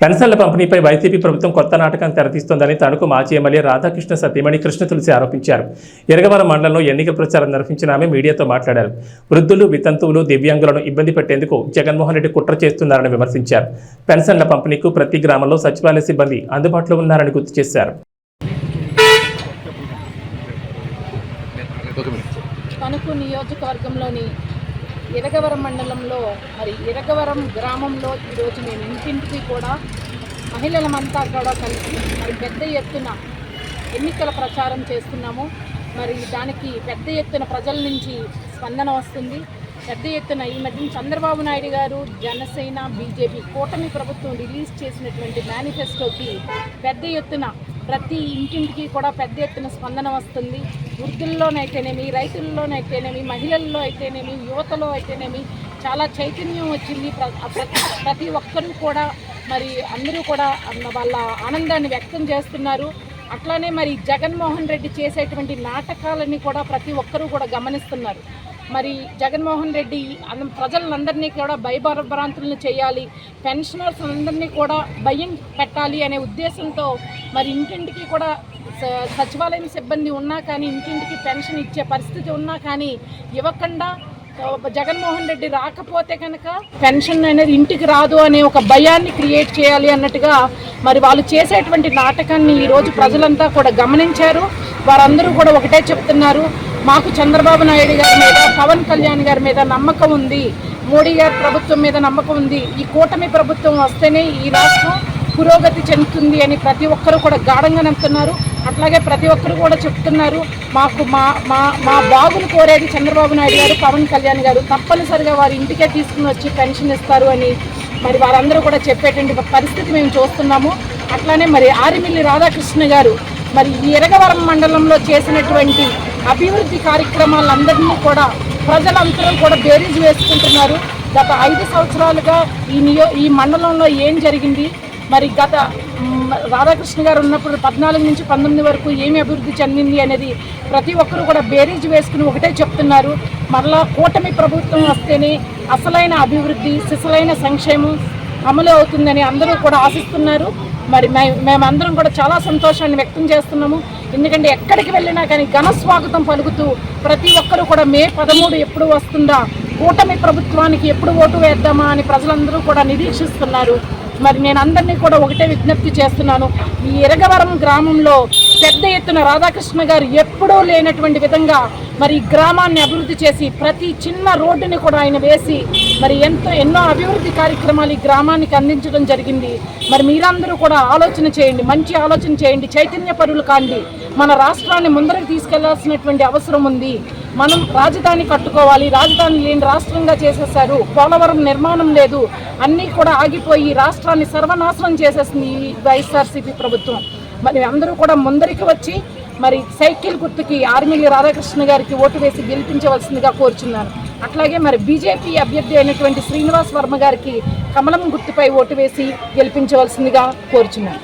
పెన్షన్ల పంపిణీపై వైసీపీ ప్రభుత్వం కొత్త నాటకం తెరతీస్తోందని తణుకు మాజీ ఎమ్మెల్యే రాధాకృష్ణ సత్యమణి కృష్ణ తులసి ఆరోపించారు. ఎరగవరం మండలంలో ఎన్నికల ప్రచారం నిర్వహించిన ఆమె మీడియాతో మాట్లాడారు. వృద్ధులు వితంతువులు దివ్యాంగులను ఇబ్బంది పెట్టేందుకు జగన్మోహన్ రెడ్డి కుట్ర చేస్తున్నారని విమర్శించారు. పెన్షన్ల పంపిణీకు ప్రతి గ్రామంలో సచివాలయ సిబ్బంది అందుబాటులో ఉన్నారని గుర్తు చేశారు. తణుకు నియోజకవర్గంలోని ఇరగవరం మండలంలో మరి ఇరగవరం గ్రామంలో ఈరోజు మేము ఇంటింటికి కూడా మహిళలమంతా కూడా కలిసి మరి పెద్ద ఎత్తున ఎన్నికల ప్రచారం చేస్తున్నాము. మరి దానికి పెద్ద ఎత్తున ప్రజల నుంచి స్పందన వస్తుంది. పెద్ద ఎత్తున ఈ మధ్య చంద్రబాబు నాయుడు గారు జనసేన బీజేపీ కూటమి ప్రభుత్వం రిలీజ్ చేసినటువంటి మేనిఫెస్టోకి పెద్ద ఎత్తున ప్రతి ఇంటింటికి కూడా పెద్ద ఎత్తున స్పందన వస్తుంది. వృద్ధుల్లోనైతేనేమి రైతుల్లోనైతేనేమి మహిళల్లో అయితేనేమి యువతలో అయితేనేమి చాలా చైతన్యం వచ్చింది. ప్రతి ప్రతి ఒక్కరూ కూడా మరి అందరూ కూడా వాళ్ళ ఆనందాన్ని వ్యక్తం చేస్తున్నారు. అట్లానే మరి జగన్మోహన్ రెడ్డి చేసేటువంటి నాటకాలని కూడా ప్రతి ఒక్కరూ కూడా గమనిస్తున్నారు. మరి జగన్మోహన్ రెడ్డి ప్రజలందరినీ కూడా భయభ్రాంతులను చేయాలి పెన్షనర్స్ అందరినీ కూడా భయం పెట్టాలి అనే ఉద్దేశంతో మరి ఇంటింటికి కూడా సచివాలయం సిబ్బంది ఉన్నా కానీ ఇంటింటికి పెన్షన్ ఇచ్చే పరిస్థితి ఉన్నా కానీ ఇవ్వకుండా జగన్మోహన్ రెడ్డి రాకపోతే కనుక పెన్షన్ అనేది ఇంటికి రాదు అనే ఒక భయాన్ని క్రియేట్ చేయాలి అన్నట్టుగా మరి వాళ్ళు చేసేటువంటి నాటకాన్ని ఈరోజు ప్రజలంతా కూడా గమనించారు. వారందరూ కూడా ఒకటే చెప్తున్నారు. మాకు చంద్రబాబు నాయుడు గారి మీద పవన్ కళ్యాణ్ గారి మీద నమ్మకం ఉంది. మోడీ గారి ప్రభుత్వం మీద నమ్మకం ఉంది. ఈ కూటమి ప్రభుత్వం వస్తేనే ఈ రాష్ట్రం పురోగతి చెందుతుంది అని ప్రతి ఒక్కరూ కూడా గాఢంగా నమ్ముతున్నారు. అట్లాగే ప్రతి ఒక్కరు కూడా చెప్తున్నారు మాకు మా మా మా బాబును కోరేది చంద్రబాబు నాయుడు గారు పవన్ కళ్యాణ్ గారు తప్పనిసరిగా వారి ఇంటికే తీసుకుని వచ్చి పెన్షన్ ఇస్తారు అని మరి వారందరూ కూడా చెప్పేటువంటి పరిస్థితి మేము చూస్తున్నాము. అట్లానే మరి ఆరిమిల్లి రాధాకృష్ణ గారు మరి ఇరగవరం ఎరగవరం మండలంలో చేసినటువంటి అభివృద్ధి కార్యక్రమాలందరినీ కూడా ప్రజలందరూ కూడా బేరీజ్ వేసుకుంటున్నారు. గత ఐదు సంవత్సరాలుగా ఈ నియో ఈ మండలంలో ఏం జరిగింది? మరి గత రాధాకృష్ణ గారు ఉన్నప్పుడు పద్నాలుగు నుంచి పంతొమ్మిది వరకు ఏమి అభివృద్ధి చెందింది అనేది ప్రతి ఒక్కరు కూడా బేరీజ్ వేసుకుని ఒకటే చెప్తున్నారు. మరలా కూటమి ప్రభుత్వం వస్తేనే అసలైన అభివృద్ధి సిసలైన సంక్షేమం అమలు అవుతుందని అందరూ కూడా ఆశిస్తున్నారు. మరి మేమందరం కూడా చాలా సంతోషాన్ని వ్యక్తం చేస్తున్నాము. ఎందుకంటే ఎక్కడికి వెళ్ళినా కానీ ఘన స్వాగతం పలుకుతూ ప్రతి ఒక్కరూ కూడా మే పదమూడు ఎప్పుడు వస్తుందా కూటమి ప్రభుత్వానికి ఎప్పుడు ఓటు వేద్దామా అని ప్రజలందరూ కూడా నిరీక్షిస్తున్నారు. మరి నేను అందరినీ కూడా ఒకటే విజ్ఞప్తి చేస్తున్నాను. ఈ ఎరగవరం గ్రామంలో పెద్ద ఎత్తున రాధాకృష్ణ గారు ఎప్పుడూ లేనటువంటి విధంగా మరి గ్రామాన్ని అభివృద్ధి చేసి ప్రతి చిన్న రోడ్డుని కూడా ఆయన వేసి మరి ఎంతో ఎన్నో అభివృద్ధి కార్యక్రమాలు ఈ గ్రామానికి అందించడం జరిగింది. మరి మీరందరూ కూడా ఆలోచన చేయండి మంచి ఆలోచన చేయండి చైతన్య పరులు కాండి. మన రాష్ట్రాన్ని ముందరకు తీసుకెళ్ళాల్సినటువంటి అవసరం ఉంది. మనం రాజధాని కట్టుకోవాలి రాజధాని లేని రాష్ట్రంగా చేసేసారు పోలవరం నిర్మాణం లేదు అన్నీ కూడా ఆగిపోయి రాష్ట్రాన్ని సర్వనాశనం చేసేసింది ఈ వైఎస్ఆర్సీపీ ప్రభుత్వం. మరి అందరూ కూడా ముందరికి వచ్చి మరి సైకిల్ గుర్తుకి ఆర్మీలి రాధాకృష్ణ గారికి ఓటు వేసి గెలిపించవలసిందిగా కోరుచున్నాను. అట్లాగే మరి బీజేపీ అభ్యర్థి అయినటువంటి శ్రీనివాస్ వర్మ గారికి కమలం గుర్తుపై ఓటు వేసి గెలిపించవలసిందిగా కోరుచున్నాను.